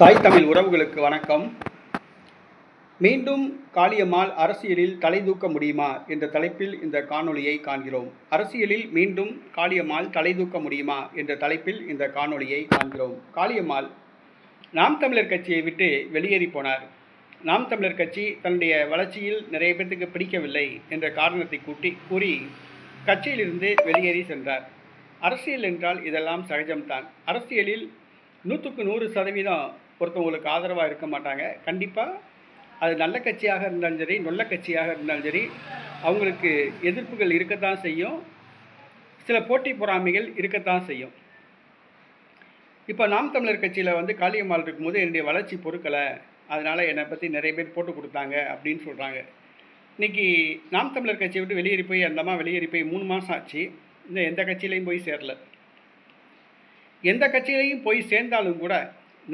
தாய் தமிழ் உறவுகளுக்கு வணக்கம். மீண்டும் காளியம்மாள் அரசியலில் தலை தூக்க முடியுமா என்ற தலைப்பில் இந்த காணொளியை காண்கிறோம். அரசியலில் மீண்டும் காளியம்மாள் தலை தூக்க முடியுமா என்ற தலைப்பில் இந்த காணொளியை காண்கிறோம். காளியம்மாள் நாம் தமிழர் கட்சியை விட்டு வெளியேறி போனார். நாம் தமிழர் கட்சி தன்னுடைய வளர்ச்சியில் நிறைய பேர்த்துக்கு பிடிக்கவில்லை என்ற காரணத்தை கூட்டி கூறி கட்சியிலிருந்து வெளியேறி சென்றார். அரசியல் என்றால் இதெல்லாம் சகஜம்தான். அரசியலில் நூற்றுக்கு நூறு சதவீதம் ஒருத்தவங்களுக்கு ஆதரவாக இருக்க மாட்டாங்க. கண்டிப்பாக அது நல்ல கட்சியாக இருந்தாலும் சரி நல்ல கட்சியாக இருந்தாலும் சரி அவங்களுக்கு எதிர்ப்புகள் இருக்கத்தான் செய்யும். சில போட்டி பொறாமைகள் இருக்கத்தான் செய்யும். இப்போ நாம் தமிழர் கட்சியில் வந்து காளியம்மாள் இருக்கும்போது என்னுடைய வளர்ச்சி பொறுக்கலை. அதனால் என்னை பற்றி நிறைய பேர் போட்டு கொடுத்தாங்க அப்படின்னு சொல்கிறாங்க இன்னைக்கு நாம் தமிழர் கட்சியை விட்டு வெளியேறி போய் அந்தம்மா வெளியேறி போய் மூணு மாதம் ஆச்சு. இன்னும் எந்த கட்சியிலையும் போய் சேரல. எந்த கட்சியிலையும் போய் சேர்ந்தாலும் கூட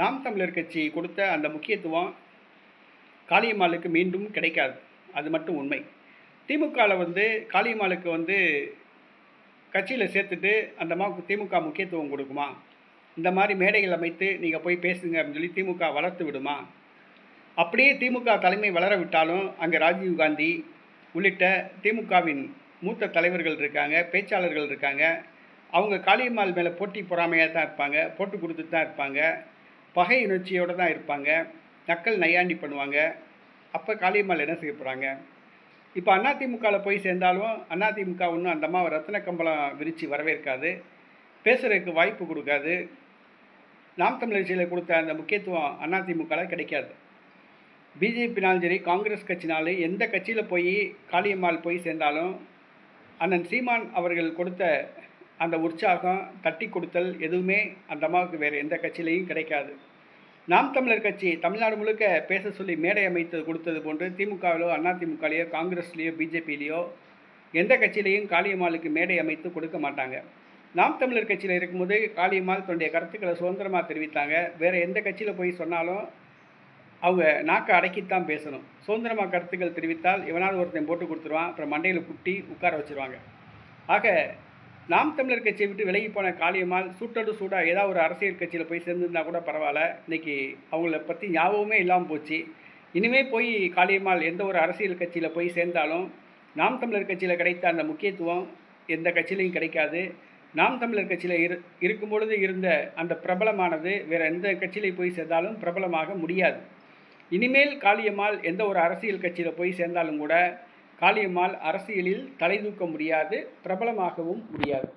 நாம் தமிழர் கட்சி கொடுத்த அந்த முக்கியத்துவம் காளியம்மாளுக்கு மீண்டும் கிடைக்காது. அது மட்டும் உண்மை. திமுகவில் வந்து காளியம்மாளுக்கு வந்து கட்சியில் சேர்த்துட்டு அந்த அம்மாவுக்கு திமுக முக்கியத்துவம் கொடுக்குமா? இந்த மாதிரி மேடைகள் அமைத்து நீங்கள் போய் பேசுங்க அப்படின்னு சொல்லி திமுக வளர்த்து விடுமா? அப்படியே திமுக தலைமை வளர விட்டாலும் அங்கே ராஜீவ் காந்தி உள்ளிட்ட திமுகவின் மூத்த தலைவர்கள் இருக்காங்க பேச்சாளர்கள் இருக்காங்க. அவங்க காளியம்மாள் மேலே போட்டி பொறாமையாக தான் இருப்பாங்க போட்டு கொடுத்து தான் இருப்பாங்க பகை உணர்ச்சியோடு தான் இருப்பாங்க நக்கல் நையாண்டி பண்ணுவாங்க. அப்போ காளியம்மாள் என்ன செய்ய போகிறாங்க இப்போ அதிமுகவில் போய் சேர்ந்தாலும் அதிமுக ஒன்றும் அந்த அம்மாவை ரத்தின கம்பளம் விரித்து வரவேற்காது பேசுகிறதுக்கு வாய்ப்பு கொடுக்காது. நாம் தமிழர் கொடுத்த அந்த முக்கியத்துவம் அதிமுகவில் கிடைக்காது. பிஜேபினாலும் சரி காங்கிரஸ் கட்சினாலும் எந்த கட்சியில் போய் காளியம்மாள் போய் சேர்ந்தாலும் அண்ணன் சீமான் அவர்கள் கொடுத்த அந்த உற்சாகம் தட்டி கொடுத்தல் எதுவுமே அந்த அம்மாவுக்கு வேறு எந்த கட்சியிலையும் கிடைக்காது. நாம் தமிழர் கட்சி தமிழ்நாடு முழுக்க பேச சொல்லி மேடை அமைத்து கொடுத்தது போன்று திமுகவிலோ அதிமுகலையோ காங்கிரஸ்லேயோ பிஜேபியிலையோ எந்த கட்சியிலையும் காளியம்மாளுக்கு மேடை அமைத்து கொடுக்க மாட்டாங்க. நாம் தமிழர் கட்சியில் இருக்கும்போது காளியம்மாள் தன்னுடைய கருத்துக்களை சுதந்திரமாக தெரிவித்தாங்க. வேறு எந்த கட்சியில் போய் சொன்னாலும் அவங்க நாக்கை அடக்கித்தான் பேசணும். சுதந்திரமாக கருத்துக்கள் தெரிவித்தால் எவனாவது ஒருத்தன் போட்டு கொடுத்துருவான். அப்புறம் மண்டையில் குட்டி உட்கார வச்சுருவாங்க. ஆக நாம் தமிழர் கட்சியை விட்டு விலகி போன காளியம்மாள் சூட்டடு சூடாக ஏதாவது ஒரு அரசியல் கட்சியில் போய் சேர்ந்துருந்தா கூட பரவாயில்ல. இன்னைக்கு அவங்கள பற்றி ஞாபகமே இல்லாமல் போச்சு. இனிமே போய் காளியம்மாள் எந்த ஒரு அரசியல் கட்சியில் போய் சேர்ந்தாலும் நாம் தமிழர் கட்சியில் கிடைத்த அந்த முக்கியத்துவம் எந்த கட்சியிலையும் கிடைக்காது. நாம் தமிழர் கட்சியில் இரு இருக்கும் பொழுது இருந்த அந்த பிரபலமானது வேறு எந்த கட்சியிலையும் போய் சேர்ந்தாலும் பிரபலமாக முடியாது. இனிமேல் காளியம்மாள் எந்த ஒரு அரசியல் கட்சியில் போய் சேர்ந்தாலும் கூட காளியம்மாள் அரசியலில் தலை தூக்க முடியாது பிரபலமாகவும் முடியாது.